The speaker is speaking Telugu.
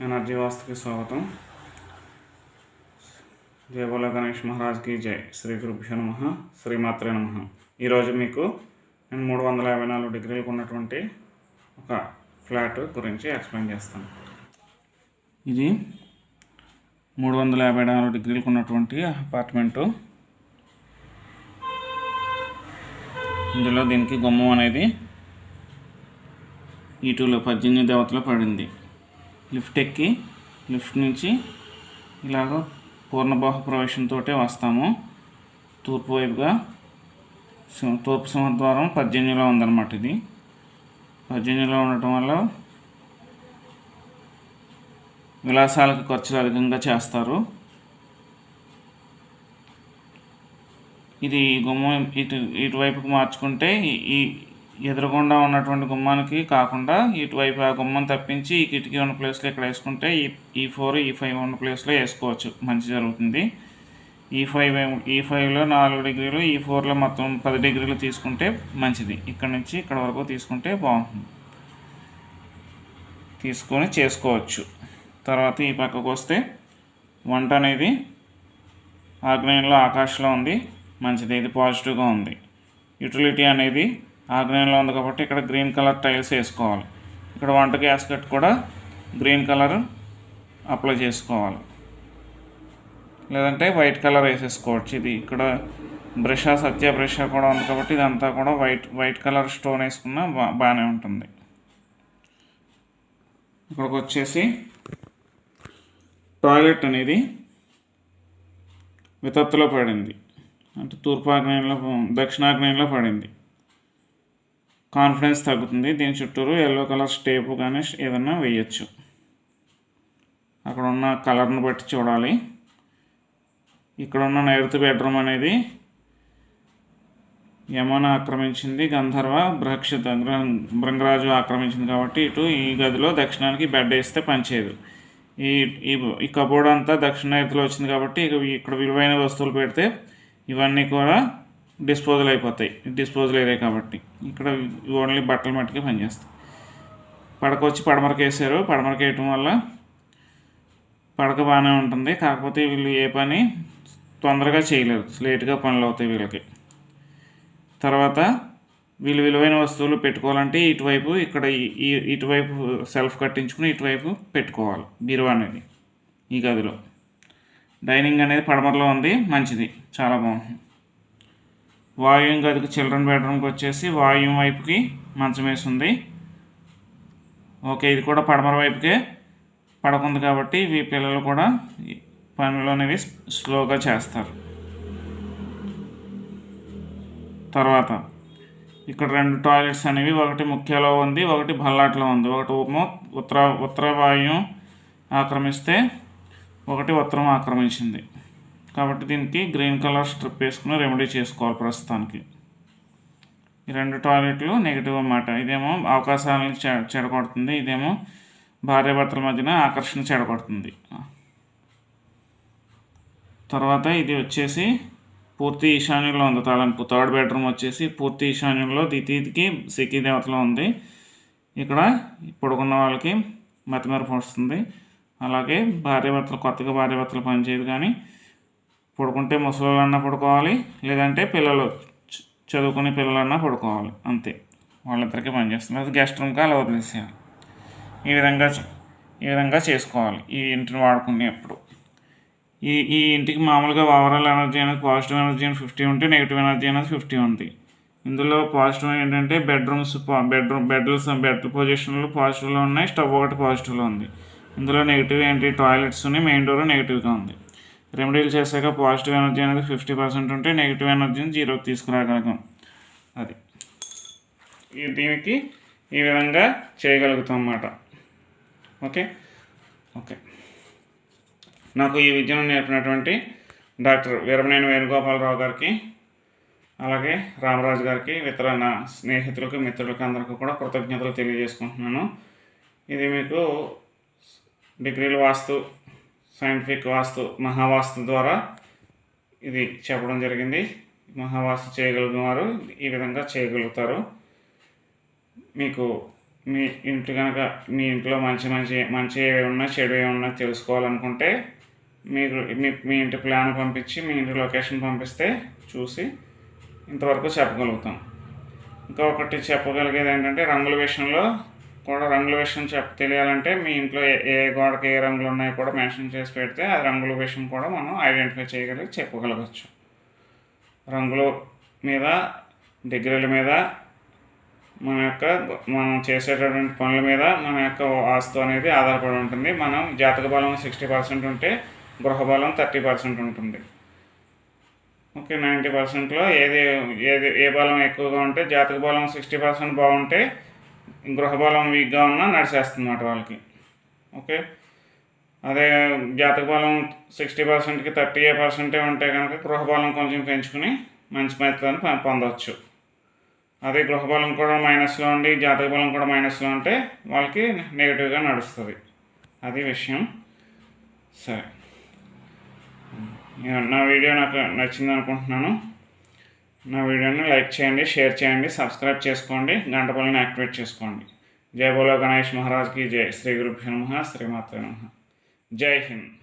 ఎనర్జీ వాస్తుకి స్వాగతం. జయ బోలో గణేష్ మహారాజ్కి జై. శ్రీ గురుభ్యో నమ. శ్రీమాత్రే నమ. ఈరోజు మీకు నేను మూడు వందల యాభై నాలుగు డిగ్రీలకు ఉన్నటువంటి ఒక ఫ్లాట్ గురించి ఎక్స్ప్లెయిన్ చేస్తాను. ఇది మూడు వందల యాభై నాలుగు డిగ్రీలకు ఉన్నటువంటి అపార్ట్మెంటు. ఇందులో దీనికి గుమ్మం అనేది ఇటులో పద్దెనిమిది దేవతలో పడింది. లిఫ్ట్ ఎక్కి లిఫ్ట్ నుంచి ఇలాగ పూర్ణబాహ ప్రవేశంతో వస్తాము. తూర్పు వైపుగా తూర్పు సింహద్వారం పద్దెనిమిదిలో ఉందన్నమాట ఇది. పద్దెనిమిదిలో ఉండటం వల్ల విలాసాలకు ఖర్చులు అధికంగా చేస్తారు. ఇది గుమ్మం ఇటు ఇటువైపుకు మార్చుకుంటే ఈ ఎదురుగుండా ఉన్నటువంటి గుమ్మానికి కాకుండా ఇటువైపు ఆ గుమ్మం తప్పించి ఈ కిటికీ ఉన్న ప్లేస్లో ఇక్కడ వేసుకుంటే ఈ ఈ ఫోర్ ఈ ఫైవ్ ఉన్న ప్లేస్లో వేసుకోవచ్చు. మంచి జరుగుతుంది. ఈ ఫైవ్ ఈ ఫైవ్లో నాలుగు డిగ్రీలు ఈ ఫోర్లో మొత్తం పది డిగ్రీలు తీసుకుంటే మంచిది. ఇక్కడ నుంచి ఇక్కడ వరకు తీసుకుంటే బాగుంటుంది. తీసుకొని చేసుకోవచ్చు. తర్వాత ఈ పక్కకు వస్తే వంట అనేది ఆగ్నేయంలో ఆకాశంలో ఉంది. మంచిది. ఇది పాజిటివ్గా ఉంది. యూటిలిటీ అనేది ఆగ్నేయంలో ఉంది కాబట్టి ఇక్కడ గ్రీన్ కలర్ టైల్స్ వేసుకోవాలి. ఇక్కడ వంట గ్యాస్ కట్ కూడా గ్రీన్ కలర్ అప్లై చేసుకోవాలి. లేదంటే వైట్ కలర్ వేసేసుకోవచ్చు. ఇది ఇక్కడ బ్రష్ సత్య బ్రష్ కూడా ఉంది కాబట్టి ఇదంతా కూడా వైట్ వైట్ కలర్ స్టోన్ వేసుకున్నా బాగానే ఉంటుంది. ఇక్కడికి వచ్చేసి టాయిలెట్ అనేది వితత్తులో పడింది. అంటే తూర్పు ఆగ్నేయంలో దక్షిణాగ్నేయంలో పడింది. కాన్ఫిడెన్స్ తగ్గుతుంది. దీని చుట్టూరు ఎల్లో కలర్ స్టేపు కానీ ఏదన్నా వేయచ్చు. అక్కడ ఉన్న కలర్ని బట్టి చూడాలి. ఇక్కడ ఉన్న నైరుతి బెడ్రూమ్ అనేది యమున ఆక్రమించింది గంధర్వ బృహక్షిత భృంగరాజు ఆక్రమించింది కాబట్టి ఇటు ఈ గదిలో దక్షిణానికి బెడ్ వేస్తే పనిచేయదు. ఈ ఈ ఈ కబోర్డ్ అంతా దక్షిణ నైరుతిలో వచ్చింది కాబట్టి ఇక ఇక్కడ విలువైన వస్తువులు పెడితే ఇవన్నీ కూడా డిస్పోజల్ అయిపోతాయి. డిస్పోజల్ ఏరియా కాబట్టి. ఇక్కడ ఓన్లీ బట్టలు మట్టుకే పనిచేస్తాయి. పడక వచ్చి వేసారు పడమరకి వేయటం వల్ల పడక బాగానే ఉంటుంది. కాకపోతే వీళ్ళు ఏ పని తొందరగా చేయలేరు. లేట్గా పనులు అవుతాయి వీళ్ళకి. తర్వాత వీళ్ళు విలువైన వస్తువులు పెట్టుకోవాలంటే ఇటువైపు ఇక్కడ ఈ- ఇటువైపు సెల్ఫ్ కట్టించుకుని ఇటువైపు పెట్టుకోవాలి. బీరువా అనేది ఈ గదిలో. డైనింగ్ అనేది పడమరలో ఉంది. మంచిది. చాలా బాగుంది వాయుం గదికి చిల్డ్రన్ బెడ్రూమ్కి వచ్చేసి వాయుం వైపుకి మంచం వేసి ఉంది ఓకే ఇది కూడా పడమర వైపుకే పడకుంది కాబట్టి ఈ పిల్లలు కూడా పనులు అనేవి స్లోగా చేస్తారు. తర్వాత ఇక్కడ రెండు టాయిలెట్స్ అనేవి ఒకటి ముఖ్యలో ఉంది ఒకటి భల్లాట్లో ఉంది. ఒకటి ఏమో ఉత్తర ఉత్తర వాయువు ఆక్రమిస్తే ఒకటి ఉత్తరం ఆక్రమించింది. కాబట్టి దీనికి గ్రీన్ కలర్ స్ట్రిప్ వేసుకుని రెమెడీ చేసుకోవాలి ప్రస్తుతానికి. ఈ రెండు టాయిలెట్లు నెగిటివ్ అన్నమాట. ఇదేమో అవకాశాలను చె చెడగొడుతుంది. ఇదేమో భార్యాభర్తల మధ్యన ఆకర్షణ చెడగొడుతుంది. తర్వాత ఇది వచ్చేసి పూర్తి ఈశాన్యంలో ఉంది తలంపు. థర్డ్ బెడ్రూమ్ వచ్చేసి పూర్తి ఈశాన్యంలో దితీతికి సికి దేవతలో ఉంది. ఇక్కడ పడుకున్న వాళ్ళకి మతిమరుపు వస్తుంది. అలాగే భార్యాభర్తలు కొత్తగా భార్యాభర్తలు పనిచేయదు కానీ పడుకుంటే ముసలిళ్ళన్నా పడుకోవాలి లేదంటే పిల్లలు చదువుకునే పిల్లలన్నా పడుకోవాలి అంతే. వాళ్ళిద్దరికీ పనిచేస్తుంది అది గెస్ట్ రూమ్కి అలా వదిలేసేయాలి. ఈ విధంగా ఈ విధంగా చేసుకోవాలి ఈ ఇంటిని వాడుకునేప్పుడు. ఈ ఈ ఇంటికి మామూలుగా ఓవరాల్ ఎనర్జీ అనేది పాజిటివ్ ఎనర్జీ అనేది ఫిఫ్టీ ఉంటే నెగిటివ్ ఎనర్జీ అనేది ఫిఫ్టీ ఉంది. ఇందులో పాజిటివ్ ఏంటంటే బెడ్రూమ్స్ బెడ్రూమ్ బెడ్స్ బెడ్ పొజిషన్లు పాజిటివ్లో ఉన్నాయి స్టవ్ ఒకటి పాజిటివ్లో ఉంది. ఇందులో నెగిటివ్ ఏంటి? టాయిలెట్స్ ఉన్నాయి మెయిన్ డోర్ నెగిటివ్గా ఉంది. రెమెడీలు చేశాక పాజిటివ్ ఎనర్జీ అనేది ఫిఫ్టీ పర్సెంట్ ఉంటే నెగిటివ్ ఎనర్జీని జీరోకి తీసుకురాగలుగుతాం అది. ఈ- దీనికి ఈ విధంగా చేయగలుగుతాం అన్నమాట ఓకే? ఓకే. నాకు ఈ విద్యను నేర్పినటువంటి డాక్టర్ వీరమనేని వేణుగోపాలరావు గారికి అలాగే రామరాజు గారికి ఇతర నా స్నేహితులకు మిత్రులకు అందరికీ కూడా కృతజ్ఞతలు తెలియజేసుకుంటున్నాను. ఇది మీకు డిగ్రీల వాస్తు సైంటిఫిక్ వాస్తు మహావాస్తు ద్వారా ఇది చెప్పడం జరిగింది. మహావాస్తు చేయగలిగిన వారు ఈ విధంగా చేయగలుగుతారు. మీకు మీ ఇంటి కనుక మీ ఇంట్లో మంచి మంచి మంచి ఏవి ఉన్నా చెడు ఏవి ఉన్నా తెలుసుకోవాలనుకుంటే మీకు మీ మీ ఇంటి ప్లాన్ పంపించి మీ ఇంటి లొకేషన్ పంపిస్తే చూసి ఇంతవరకు చెప్పగలుగుతాం. ఇంకా ఒకటి చెప్పగలిగేది ఏంటంటే రంగుల విషయంలో కూడా రంగుల విషయం చెప్ప తెలియాలంటే మీ ఇంట్లో ఏ ఏ గోడకి ఏ రంగులు ఉన్నాయో కూడా మెన్షన్ చేసి పెడితే ఆ రంగుల విషయం కూడా మనం ఐడెంటిఫై చేయగలిగి చెప్పగలగచ్చు. రంగుల మీద డిగ్రీల మీద మన యొక్క మనం చేసేటటువంటి పనుల మీద మన యొక్క ఆస్తు అనేది ఆధారపడి ఉంటుంది. మనం జాతక బలం సిక్స్టీ పర్సెంట్ ఉంటే గృహ బలం థర్టీ పర్సెంట్ ఉంటుంది. ఓకే నైంటీ పర్సెంట్లో ఏది ఏది ఏ బలం ఎక్కువగా ఉంటే జాతక బలం సిక్స్టీ పర్సెంట్ బాగుంటే గృహ బలం వీక్గా ఉన్నా నడిచేస్తుంది అన్నమాట వాళ్ళకి. ఓకే? అదే జాతక బలం సిక్స్టీ పర్సెంట్కి థర్టీ ఏ పర్సెంటే ఉంటే కనుక గృహ బలం కొంచెం పెంచుకుని మంచి మెత్తని పొందవచ్చు అదే గృహ బలం కూడా మైనస్లో ఉండి జాతక బలం కూడా మైనస్లో ఉంటే వాళ్ళకి నెగిటివ్గా నడుస్తుంది. అది విషయం. సరే. నేను నా వీడియో నాకు నచ్చింది అనుకుంటున్నాను నా వీడియోని లైక్ చేయండి షేర్ చేయండి సబ్స్క్రైబ్ చేసుకోండి గంట పనులను యాక్టివేట్ చేసుకోండి. జై బోలో గణేష్ మహారాజ్కి జై. శ్రీ గురు నమ శ్రీమాత నమ. జై హింద్.